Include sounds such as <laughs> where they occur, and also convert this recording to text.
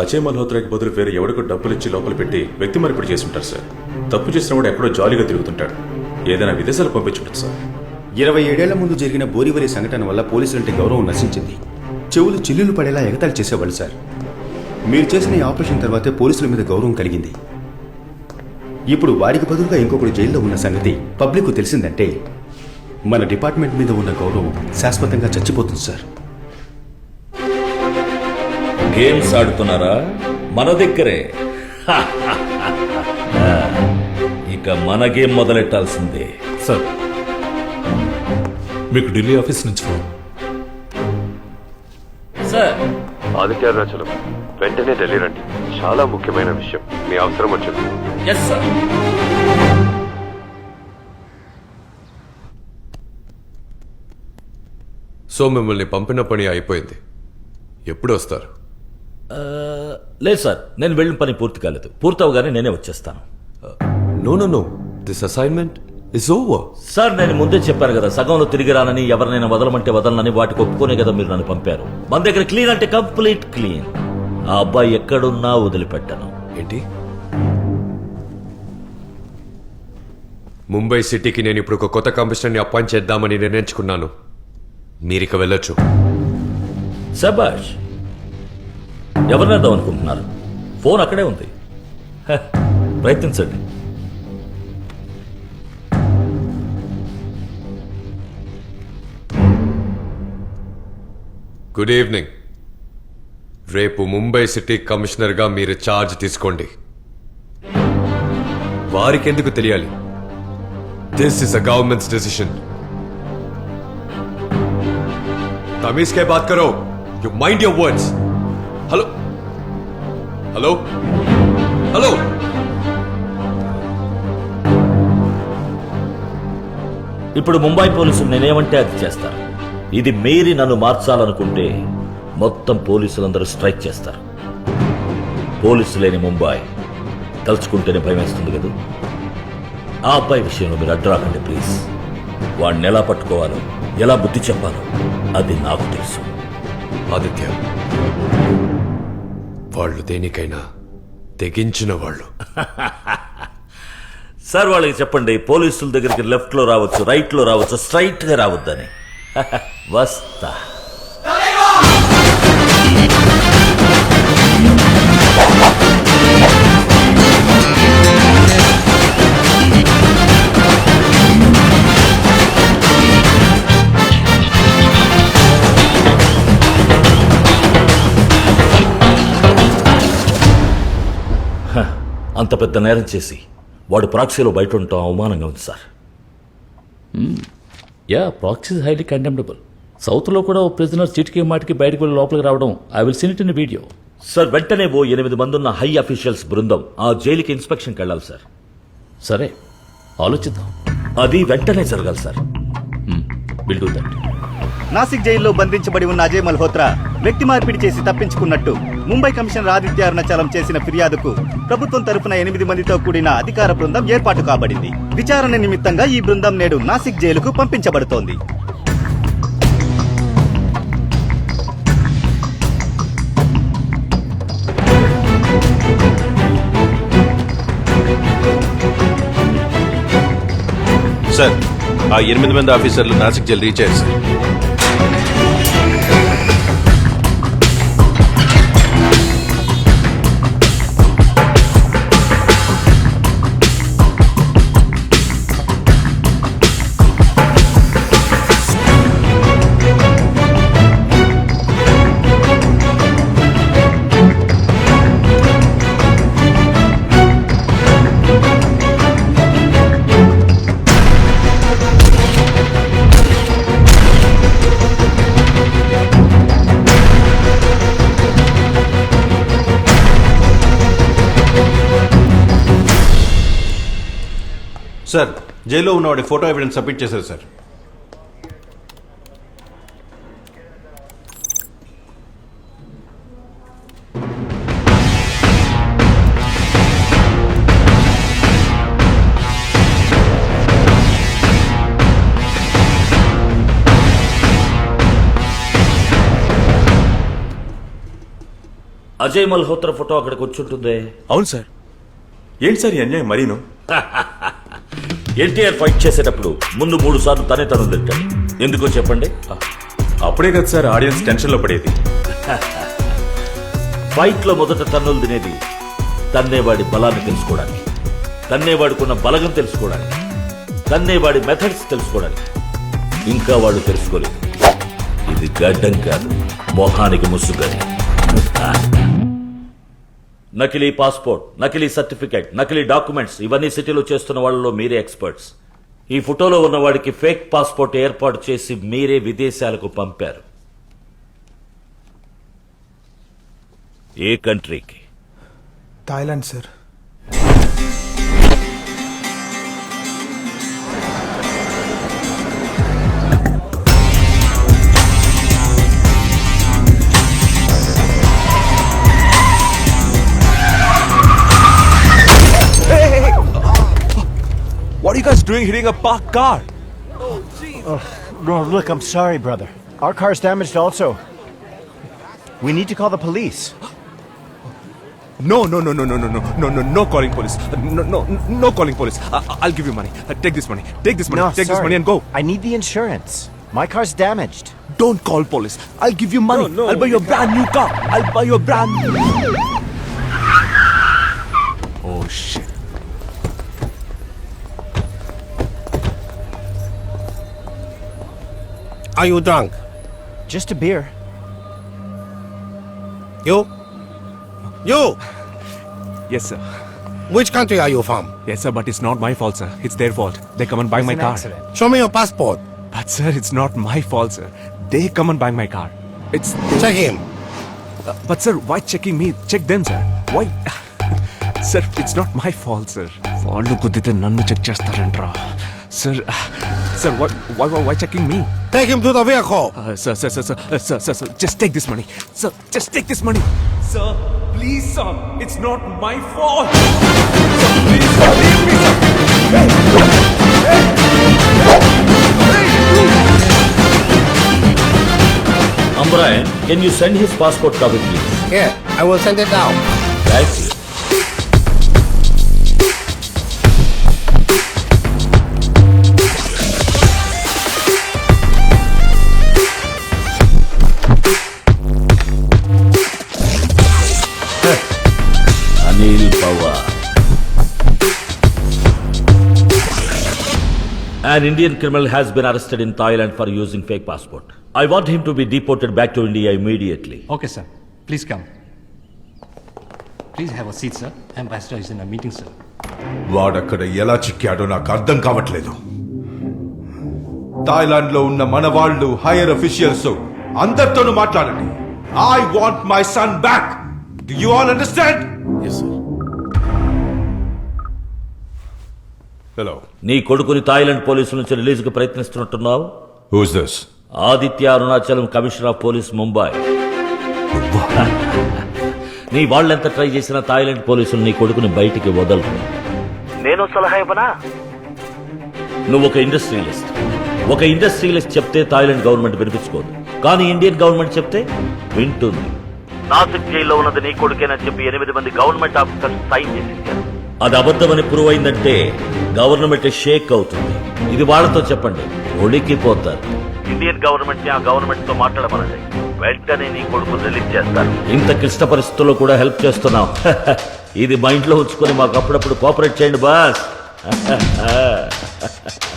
అజయ్ మల్హోత్రాకి బదులు వేరే ఎవడికో డబ్బులు ఇచ్చి లోపల పెట్టి వ్యక్తి మరిపిడి చేసి ఉంటారు సార్. తప్పు చేసిన వాడు ఎక్కడో జాలీగా తిరుగుతుంటాడు. ఏదైనా విదేశాలు పంపించుంటారు సార్. ఇరవై ఏడేళ్ళ ముందు జరిగిన బోరివరి సంఘటన వల్ల పోలీసులంటే గౌరవం నశించింది. చెవులు చిల్లులు పడేలా ఎగతాళి చేసేవాళ్ళు సార్. మీరు చేసిన ఈ ఆపరేషన్ తర్వాతే పోలీసుల మీద గౌరవం కలిగింది. ఇప్పుడు వారికి బదులుగా ఇంకొకటి జైల్లో ఉన్న సంగతి పబ్లిక్ తెలిసిందంటే మన డిపార్ట్మెంట్ మీద ఉన్న గౌరవం శాశ్వతంగా చచ్చిపోతుంది సార్. గేమ్స్ ఆడుతున్నారా? మన దగ్గరే. ఇక మన గేమ్ మొదలెట్టాల్సిందే. సార్ మీకు ఢిల్లీ ఆఫీస్ నుంచి ఫోన్. సార్. ఆదిత్య అరుణాచలం వెంటనే ఢిల్లీ రండి. చాలా ముఖ్యమైన విషయం. మీ అవసరం వచ్చింది. ఎస్ సార్ సో మిమ్మల్ని పంపిన పని అయిపోయింది. ఎప్పుడు వస్తారు? లేదు సార్ నేను వెళ్ళిన పని పూర్తి కాలేదు. పూర్తవగానే నేనే వచ్చేస్తాను. No no no this assignment is over sir నేను ముందే చెప్పాను కదా సగంలో తిరిగి రానని ఎవరినైనా వదలమంటే వదలనని వాటికి ఒప్పుకోనే కదా మీరు నన్ను పంపారు. మన దగ్గర క్లీన్ అంటే కంప్లీట్ క్లీన్ ఆ అబ్బాయి ఎక్కడున్నా వదిలిపెట్టను. ఏంటి? ముంబై సిటీకి నేను ఇప్పుడు ఒక కొత్త కమిషనర్ని అపాయింట్ చేద్దామని నిర్ణయించుకున్నాను. మీరిక వెళ్ళొచ్చు. శబాష్ ఎవరినేద్దాం అనుకుంటున్నారు? ఫోన్ అక్కడే ఉంది. హ, ప్రయత్నించండి. Good evening. రేపు ముంబై సిటీ కమిషనర్గా మీరు ఛార్జ్ తీసుకోండి. వారికి ఎందుకు తెలియాలి? This is a government's decision తమీజ్ కే బాత్ కరో. You mind your words hello. Hello. Hello. ఇప్పుడు ముంబై పోలీసులు నేనేమంటే అది చేస్తారు. ఇది మీరి నన్ను మార్చాలనుకుంటే మొత్తం పోలీసులందరూ స్ట్రైక్ చేస్తారు. పోలీసు లేని ముంబై తలుచుకుంటేనే భయం వేస్తుంది కదా? ఆ అబ్బాయి విషయంలో మీరు అడ్డురాకండి ప్లీజ్. వాడిని ఎలా పట్టుకోవాలో ఎలా బుద్ధి చెప్పాలో అది నాకు తెలుసు. ఆదిత్య. వాళ్ళు దేనికైనా తెగించిన వాళ్ళు. సార్ వాళ్ళకి చెప్పండి పోలీసుల దగ్గరికి లెఫ్ట్లో రావచ్చు రైట్లో రావచ్చు స్ట్రైట్గా రావద్దని. <laughs> వస్తా. అంత పెద్ద నేరం చేసి వాడు ప్రాక్సీలో బయట ఉండటం అవమానంగా ఉంది sir. Yeah proxy is highly contemptible సౌత్లో కూడా ఓ ప్రిజనర్ చీటికి మాటికి బయటకు వెళ్ళి లోపలికి రావడం I will seen it in video sir వెంటనే ఓ ఎనిమిది మంది ఉన్న హై అఫీషియల్స్ బృందం ఆ జైలుకి ఇన్స్పెక్షన్కి వెళ్ళాలి సార్. సరే ఆలోచిద్దాం. అది వెంటనే జరగాలి sir. Will do that Nashik జైల్లో బంధించబడి ఉన్న అజయ్ మల్హోత్రా వ్యక్తి మార్పిడి చేసి తప్పించుకున్నట్టు. ముంబై కమిషనర్ ఆదిత్య అరుణాచలం చేసిన ఫిర్యాదుకు ప్రభుత్వం తరఫున ఎనిమిది మందితో కూడిన అధికార బృందం ఏర్పాటు కాబడింది. విచారణ నిమిత్తంగా ఈ బృందం నేడు నాసిక్ జైలుకు పంపించబడుతోంది. సార్ ఆ ఎనిమిది మంది ఆఫీసర్లు నాసిక్ జైలు రీచ్ అయ్యారు సార్ జైల్లో ఉన్నవాడి ఫోటో ఎవిడెన్స్ సబ్మిట్ చేశారు సార్. అజయ్ మల్హోత్ర ఫోటో అక్కడికి వచ్చింటుంది అవును సార్. ఏంటి సార్ ఈ అన్యాయం మరీను? <laughs> ఎన్టీఆర్ ఫైట్ చేసేటప్పుడు ముందు మూడు సార్లు తనే తను తింటాడు ఎందుకో చెప్పండి? అప్పుడే కదా సార్ ఆడియన్స్ టెన్షన్లో పడేది. <laughs> ఫైట్లో మొదట తన్నులు తినేది తన్నేవాడి బలాన్ని తెలుసుకోవడానికి తన్నేవాడుకున్న బలగం తెలుసుకోవడానికి తన్నేవాడి మెథడ్స్ తెలుసుకోవడానికి. ఇంకా వాడు తెలుసుకోలేదు. ఇది గడ్డం కాదు మొహానికి ముసుగని నకిలీ పాస్పోర్ట్ నకిలీ సర్టిఫికేట్ నకిలీ డాక్యుమెంట్స్ ఇవన్నీ సిటీలో చేస్తున్న వాళ్ళలో మీరే ఎక్స్పర్ట్స్. ఈ ఫోటోలో ఉన్నవాడికి ఫేక్ పాస్పోర్ట్ ఏర్పాటు చేసి మీరే విదేశాలకు పంపారు. ఏ కంట్రీకి? Thailand sir. Doing hitting a parked car? No, look, I'm sorry, brother. Our car's damaged also. We need to call the police. No, no, no, no, no, no, no, no, no, no calling police. No, no, no calling police. I, I'll give you money. Uh, Take this money. Take this money. No, Take this money and go. I need the insurance. My car's damaged. Don't call police. I'll give you money. No, no. I'll buy you a brand new car. I'll buy you a brand new. Oh shit. Are you drunk? Just a beer. You? You? <laughs> Yes, sir. Which country are you from? Yes, sir. But it's not my fault, sir. It's their fault. They come and buy my an car. accident. Show me your passport. But sir, it's not my fault, sir. They come and buy my car. It's. Check him. Uh, but sir, why checking me? Check them, sir. Why? <laughs> sir, it's not my fault, sir. వాళ్ళు కుదిరితే నన్ను check చేస్తారంట్రా Sir, uh, sir, why, why, why, checking me? Take him to the vehicle. Uh, sir, sir, sir, sir, uh, sir, sir, sir, just take this money. Sir, just take this money. Sir, please, sir, it's not my fault. Sir, please, sir, leave me, sir. Hey, hey, hey, hey. Ambrayan, can you send his passport cover, please? Yeah, I will send it now. Right. An Indian criminal has been arrested in Thailand for using fake passport. I want him to be deported back to India immediately. Okay, sir. Please come. Please have a seat, sir. Ambassador is in a meeting, sir. వాడక్కడ ఎలా చిక్కాడో నాకు అర్థం కావట్లేదు థాయిలాండ్లో ఉన్న మన వాళ్ళు hire officials అందరితోనూ మాట్లాడండి I want my son back do you all understand hello నీ కొడుకుని థాయిలాండ్ పోలీసుల నుంచి రిలీజ్కి ప్రయత్నిస్తున్నట్టున్నావు? Who's this Aditya Arunachalam commissioner of police Mumbai. <laughs> నీ వాళ్ళెంత ట్రై చేసినా థాయిలాండ్ పోలీసులు నీ కొడుకుని బయటికి వదలరు. నేను సలహా ఇవ్వనా? నువ్వు ఒక ఇండస్ట్రియలిస్ట్. ఒక ఇండస్ట్రియలిస్ట్ చెప్తే థాయిలాండ్ గవర్నమెంట్ వినిపించుకోదు. కానీ ఇండియన్ గవర్నమెంట్ చెప్తే వింటుంది. నాసిక్ జైల్లో ఉన్నది నీ కొడుకేనని చెప్పి ఎనిమిది మంది గవర్నమెంట్ ఆఫీసర్స్ సైన్ చేసించారు అది అబద్ధమని ప్రూవ్ అయిందంటే గవర్నమెంట్ షేక్ అవుతుంది. ఇది వాళ్ళతో చెప్పండి. ఒడికిపోతారు ఇండియన్ గవర్నమెంట్ ఆ గవర్నమెంట్తో మాట్లాడమనండి. వెంటనే నీ కొడుకు రిలీజ్ చేస్తారు. ఇంత క్లిష్ట పరిస్థితుల్లో కూడా హెల్ప్ చేస్తున్నాం <laughs> ఇది మైండ్లో ఉంచుకొని మాకు అప్పుడప్పుడు కోఆపరేట్ చేయండి బాస్. <laughs>